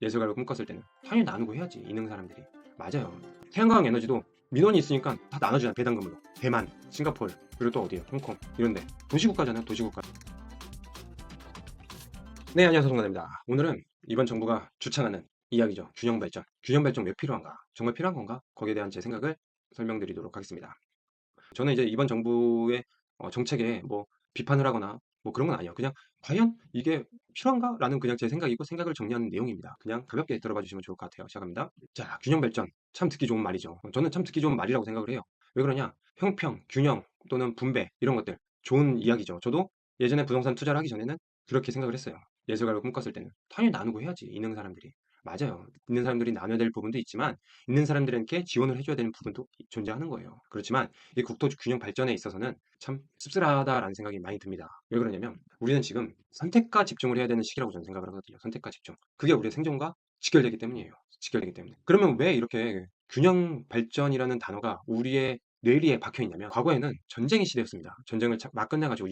예술가를 꿈꿨을 때는 당연히 나누고 해야지 있는 사람들이. 맞아요. 태양광 에너지도 민원이 있으니까 다 나눠주잖아 배당금으로. 대만, 싱가포르 그리고 또 어디요? 홍콩. 이런데. 도시국가잖아요 도시국가. 네 안녕하세요 송관입니다. 오늘은 이번 정부가 주창하는 이야기죠. 균형 발전. 균형 발전 왜 필요한가? 정말 필요한 건가? 거기에 대한 제 생각을 설명드리도록 하겠습니다. 저는 이제 이번 정부의 어, 정책에 뭐 비판을 하거나 뭐 그런 건 아니에요. 그냥 과연 이게 필요한가 라는 그냥 제 생각이고 생각을 정리하는 내용입니다. 그냥 가볍게 들어봐 주시면 좋을 것 같아요. 시작합니다. 자, 균형 발전. 참 듣기 좋은 말이죠. 어, 저는 참 듣기 좋은 말이라고 생각을 해요. 왜 그러냐? 형평, 균형 또는 분배 이런 것들 좋은 이야기죠. 저도 예전에 부동산 투자를 하기 전에는 그렇게 생각을 했어요. 예술가를 꿈꿨을 때는 당연히 나누고 해야지 있는 사람들이 맞아요. 있는 사람들이 나눠야 될 부분도 있지만 있는 사람들에게 지원을 해줘야 되는 부분도 존재하는 거예요. 그렇지만 이 국토 균형 발전에 있어서는 참 씁쓸하다라는 생각이 많이 듭니다. 왜 그러냐면 우리는 지금 선택과 집중을 해야 되는 시기라고 저는 생각을 하거든요. 선택과 집중. 그게 우리의 생존과 직결되기 때문이에요. 직결되기 때문에. 그러면 왜 이렇게 균형 발전이라는 단어가 우리의 뇌리에 박혀 있냐면 과거에는 전쟁의 시대였습니다. 전쟁을 막 끝내가지고